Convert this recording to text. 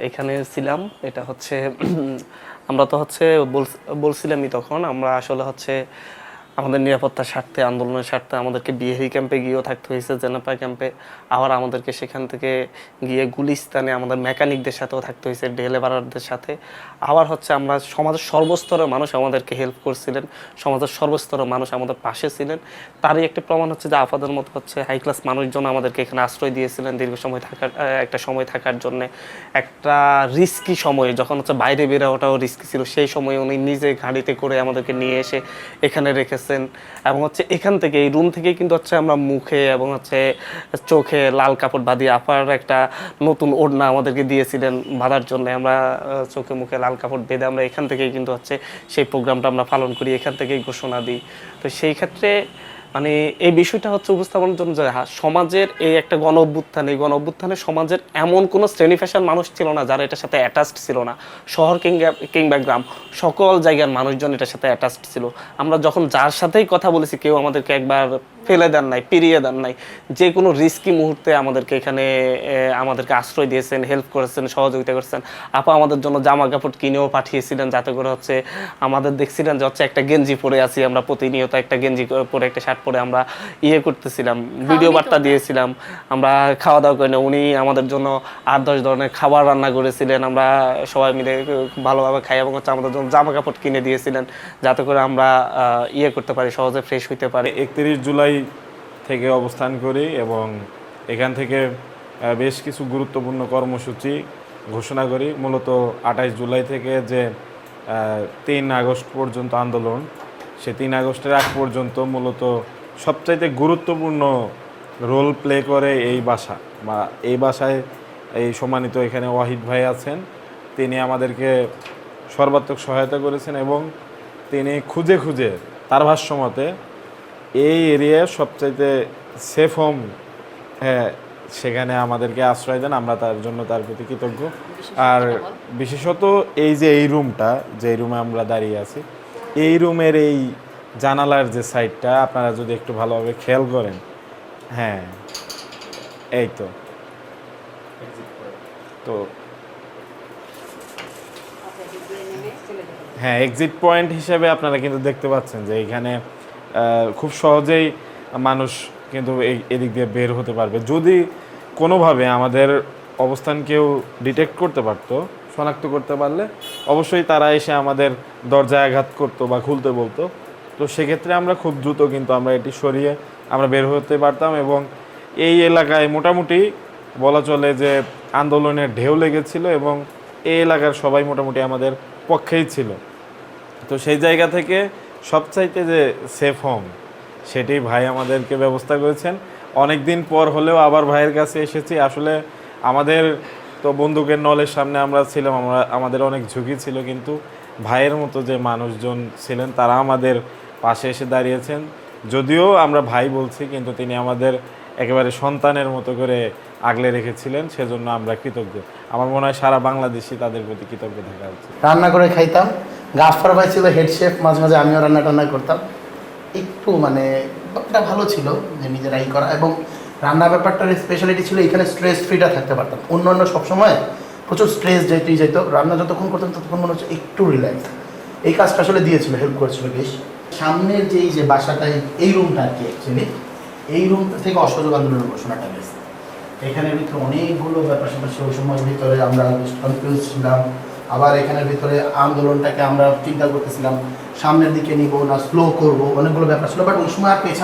এখানে ছিলাম এটা হচ্ছে আমরা তো হচ্ছে বলছিলামই তখন আমরা আসলে হচ্ছে আমাদের নিরাপত্তার স্বার্থে, আন্দোলনের স্বার্থে আমাদেরকে বিহেরি ক্যাম্পে গিয়েও থাকতে হয়েছে, জেনাপা ক্যাম্পে। আবার আমাদেরকে সেখান থেকে গিয়ে গুলিস্তানে আমাদের মেকানিকদের সাথেও থাকতে হয়েছে ডেলেভারদের সাথে। আবার হচ্ছে আমরা সমাজের সর্বস্তরের মানুষ আমাদেরকে হেল্প করছিলেন, সমাজের সর্বস্তরের মানুষ আমাদের পাশে ছিলেন। তারই একটি প্রমাণ হচ্ছে যে আপাদের মতো হচ্ছে হাই ক্লাস মানুষজন আমাদেরকে এখানে আশ্রয় দিয়েছিলেন দীর্ঘ সময় থাকার, একটা সময় থাকার জন্য। একটা রিস্কি সময়ে, যখন হচ্ছে বাইরে বেরোটাও রিস্কি ছিল, সেই সময় উনি নিজে গাড়িতে করে আমাদেরকে নিয়ে এসে এখানে রেখেছেন এবং হচ্ছে এখান থেকে, এই রুম থেকে কিন্তু হচ্ছে আমরা মুখে এবং হচ্ছে চোখে লাল কাপড় বাঁধিয়ে আপার একটা নতুন ওড়না আমাদেরকে দিয়েছিলেন বাঁধার জন্য। আমরা চোখে মুখে লাল কাপড় বেঁধে আমরা এখান থেকেই কিন্তু হচ্ছে সেই প্রোগ্রামটা আমরা পালন করি, এখান থেকেই ঘোষণা দিই। তো সেই ক্ষেত্রে মানে এই বিষয়টা হচ্ছে উপস্থাপনের জন্য যে সমাজের এই একটা গণ অভ্যুত্থান এই গণ অভ্যুত্থানে সমাজের এমন কোনো শ্রেণি ফ্যাশন মানুষ ছিল না যারা এটার সাথে অ্যাটাচড ছিল না। শহর কিংবা কিংবা গ্রাম, সকল জায়গার মানুষজন এটার সাথে অ্যাটাচড ছিল। আমরা যখন যার সাথেই কথা বলেছি, কেউ আমাদেরকে একবার ফেলে দেন নাই পিরিয়ে দেন নাই। যে কোনো রিস্কি মুহূর্তে আমাদেরকে এখানে আমাদেরকে আশ্রয় দিয়েছেন হেল্প করেছেন সহযোগিতা করেছেন। আপা আমাদের জন্য জামা কাপড় কিনেও পাঠিয়েছিলেন যাতে করে হচ্ছে আমাদের দেখছিলেন যে হচ্ছে একটা গেঞ্জি পরে আছি আমরা প্রতিনিয়ত একটা গেঞ্জি পরে একটা শার্ট পরে আমরা ইয়ে করতেছিলাম ভিডিও বার্তা দিয়েছিলাম আমরা খাওয়া দাওয়া করি না উনি আমাদের জন্য আট দশ ধরনের খাবার রান্না করেছিলেন আমরা সবাই মিলে ভালোভাবে খাই এবং হচ্ছে আমাদের জন্য জামা কাপড় কিনে দিয়েছিলেন যাতে করে আমরা ইয়ে করতে পারি সহজে ফ্রেশ হইতে পারি। একত্রিশ জুলাই থেকে অবস্থান করি এবং এখান থেকে বেশ কিছু গুরুত্বপূর্ণ কর্মসূচি ঘোষণা করি। মূলত আঠাইশ জুলাই থেকে যে তিন আগস্ট পর্যন্ত আন্দোলন, সে তিন আগস্টের আগ পর্যন্ত মূলত সবচাইতে গুরুত্বপূর্ণ রোল প্লে করে এই বাসা। বা এই বাসায় এই সম্মানিত এখানে ওয়াহিদ ভাই আছেন। তিনি আমাদেরকে সর্বাত্মক সহায়তা করেছেন এবং তিনি খুঁজে খুঁজে তার ভাষ্য মতে এই এরিয়ায় সবচাইতে সেফ হোম হ্যাঁ সেখানে আমাদেরকে আশ্রয় দেন আমরা তার জন্য তার প্রতি কৃতজ্ঞ। আর বিশেষত এই যে এই রুমটা যে রুমে আমরা দাঁড়িয়ে আছি এই রুমের এই জানালার যে সাইডটা আপনারা যদি একটু ভালোভাবে খেয়াল করেন হ্যাঁ এই তো। তো হ্যাঁ এক্সিট পয়েন্ট হিসেবে আপনারা কিন্তু দেখতে পাচ্ছেন যে এখানে খুব সহজেই মানুষ কিন্তু এই এদিক দিয়ে বের হতে পারবে। যদি কোনোভাবে আমাদের অবস্থান কেউ ডিটেক্ট করতে পারতো, শনাক্ত করতে পারলে অবশ্যই তারা এসে আমাদের দরজায় আঘাত করতো বা খুলতে বলতো। তো সেক্ষেত্রে আমরা খুব দ্রুত কিন্তু আমরা এটি সরিয়ে আমরা বের হতে পারতাম এবং এই এলাকায় মোটামুটি বলা চলে যে আন্দোলনের ঢেউ লেগেছিল এবং এই এলাকার সবাই মোটামুটি আমাদের পক্ষেই ছিল। তো সেই জায়গা থেকে সবচাইতে যে সেফ হোম সেটি ভাই আমাদেরকে ব্যবস্থা করেছেন। অনেক দিন পর হলেও আবার ভাইয়ের কাছে এসেছি। আসলে আমাদের তো বন্দুকের নলের সামনে আমরা ছিলাম, আমরা, আমাদের অনেক ঝুঁকি ছিল, কিন্তু ভাইয়ের মতো যে মানুষজন ছিলেন, তারা আমাদের পাশে এসে দাঁড়িয়েছেন। যদিও আমরা ভাই বলছি, কিন্তু তিনি আমাদের একেবারে সন্তানের মতো করে আগলে রেখেছিলেন, সেজন্য আমরা কৃতজ্ঞ। আমার মনে হয় সারা বাংলাদেশি তাদের প্রতি কৃতজ্ঞ থাকা উচিত রান্না করে খাইতাম। গাফার ভাই ছিল হেড শেফ মাঝে মাঝে আমিও রান্না টান্না করতাম। একটু মানে ব্যাপারটা ভালো ছিল যে নিজেরাই করা এবং রান্না ব্যাপারটার স্পেশালিটি ছিল এখানে স্ট্রেস ফ্রিটা থাকতে পারতাম। অন্য অন্য সবসময় প্রচুর স্ট্রেস যেতেই যেত, রান্না যতক্ষণ করতাম ততক্ষণ মনে হচ্ছে একটু রিল্যাক্স এই কাজটা আসলে দিয়েছিল হেল্প করেছিল বেশ। সামনের যেই যে বাসাটাই এই রুমটা আর কি অ্যাকচুয়ালি এই রুম থেকে অসহযোগ আন্দোলনের ঘোষণাটা গেছে এখানের ভিতরে অনেকগুলো ব্যাপার স্যাপার ওই সময়ের ভিতরে আমরা কনফিউজ ছিলাম আবার এখানের ভিতরে আন্দোলনটাকে আমরা চিন্তা করতেছিলাম, সামনের দিকে নিব না স্লো করব, অনেকগুলো ব্যাপার ছিল বাট ওই সময় আর পেছনে